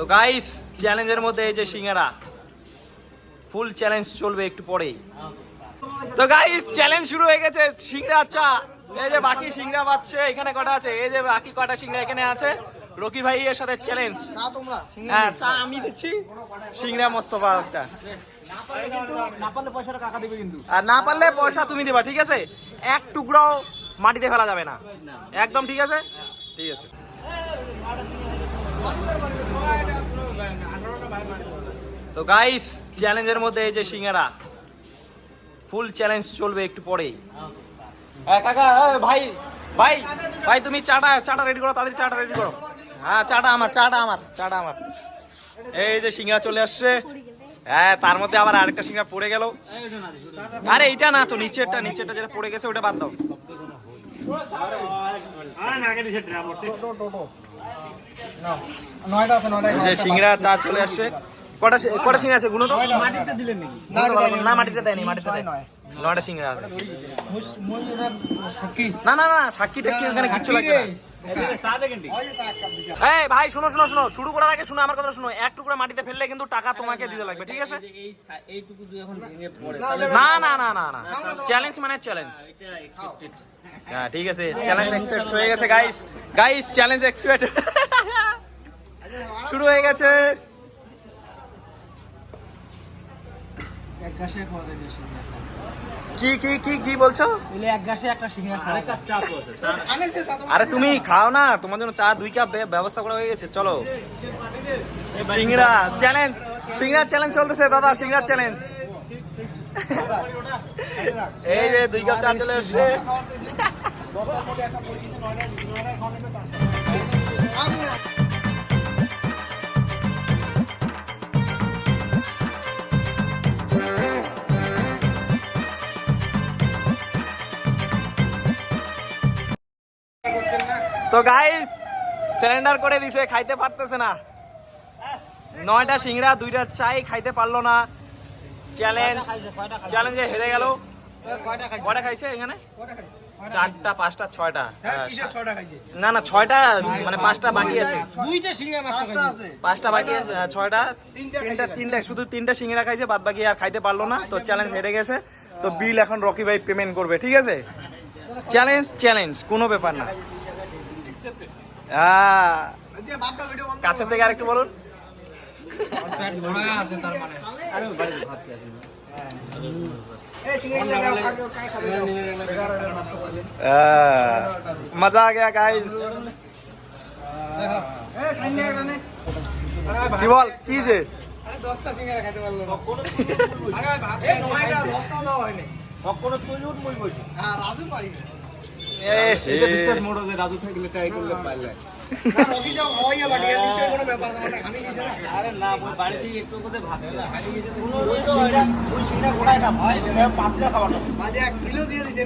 তো গাইস চ্যালেঞ্জের মধ্যে এই যে সিঙ্গারা ফুল চ্যালেঞ্জ চলবে একটু পরেই। তো গাইস চ্যালেঞ্জ শুরু হয়ে গেছে সিংড়া চা। এই যে বাকি সিংড়া পাচ্ছে এখানে কটা আছে? এই যে বাকি কটা সিংড়া এখানে আছে রকি ভাই এর সাথে চ্যালেঞ্জ হ্যাঁ চা আমি দিচ্ছি। সিংড়া মোস্তফা আজকা না পারলে পয়সাটা কাকা দেবে কিন্তু। আর না পারলে পয়সা তুমি দেবা ঠিক আছে? এক টুকরাও মাটিতে ফেলা যাবে না। একদম ঠিক আছে? ঠিক আছে। তো গাইস চ্যালেঞ্জের মধ্যে এই যে সিঙ্গারা ফুল চ্যালেঞ্জ চলবে একটু হ্যাঁ কাকা ভাই ভাই ভাই তুমি চাটা চাটা রেডি করো তাদের চাটা রেডি করো হ্যাঁ চাটা আমার চাটা আমার চাটা আমার এই যে সিঙ্গারা চলে আসছে হ্যাঁ তার মধ্যে আবার আরেকটা সিঙ্গারা পড়ে গেল আরে এটা না তো নিচেরটা নিচেরটা যেটা পড়ে গেছে ওটা বাদ দাও নয়টা আছে নয়টা যে সিঙ্গড়া চা চলে আসছে কটা কটা সিঙ্গড়া আছে গুলো তো মাটিতে দিলেন নাকি গুনো তো ভালো করে। না মাটিতে দেয়নি মাটিতে দেয় নয়টা সিঙ্গড়া আছে না না না সাক্ষী টাক্ষী ওখানে কিচ্ছু লাগবে না এই ভাই শোনো শোনো শোনো শুরু করার আগে শোনো আমার কথা শোনো এক টুকরা মাটিতে ফেললে কিন্তু টাকা তোমাকে দিতে লাগবে ঠিক আছে এইটুকু যদি এখন ভেঙে পড়ে না না না না না চ্যালেঞ্জ মানে চ্যালেঞ্জ হ্যাঁ ঠিক আছে চ্যালেঞ্জ অ্যাকসেপ্ট হয়ে গেছে গাইস গাইস চ্যালেঞ্জ অ্যাকসেপ্ট শুরু হয়ে গেছে। কি কি কি কি বলছো? এলে এক গাছে একটা সিঙ্গারা খাওয়া দেবে। আরে তুমি খাও না তোমার জন্য চা দুই কাপ ব্যবস্থা করা হয়ে গেছে চলো। সিংড়া চ্যালেঞ্জ সিংড়া চ্যালেঞ্জ চলতেছে দাদা সিংড়া চ্যালেঞ্জ এই যে দুই কাপ চা চলে আসছে দশটার তো গাইস সিলিন্ডার করে দিছে খাইতে পারতেছে না। নয়টা সিংড়া দুইটা চাই খাইতে পারল না। চ্যালেঞ্জ চ্যালেঞ্জে হেরে গেল। কয়টা খাইছে? এখানে? চারটা পাঁচটা ছয়টা। হ্যাঁ, কিসের ছয়টা খাইছে? না না ছয়টা মানে পাঁচটা বাকি আছে। দুইটা সিঙ্গারা মাত্র পাঁচটা খাইছে। আছে। পাঁচটা বাকি আছে হ্যাঁ, ছয়টা। তিনটা তিনটা শুধু তিনটা সিঙ্গড়া খাইছে বাদ বাকি আর খাইতে পারল না। তো চ্যালেঞ্জ হেরে গেছে। তো বিল এখন রকি ভাই পেমেন্ট করবে ঠিক আছে? চ্যালেঞ্জ চ্যালেঞ্জ কোনো ব্যাপার না। কাছের থেকে আরেকটু বলুন। মজা আ গয়া গাইস। কি বল কি যে? এই নয়টা, দশটাও দেওয়া হয়নি। রাজু পারিবে। এ, হে। না, রকি যাও, হওয়াইয়া পাঠিয়ে দিচ্ছে, কোনো ব্যাপার না, আমি গেছি না। আরে না বাড়ি থেকে একটু করে ভাত বাজে এক কিলো দিয়ে দিছে।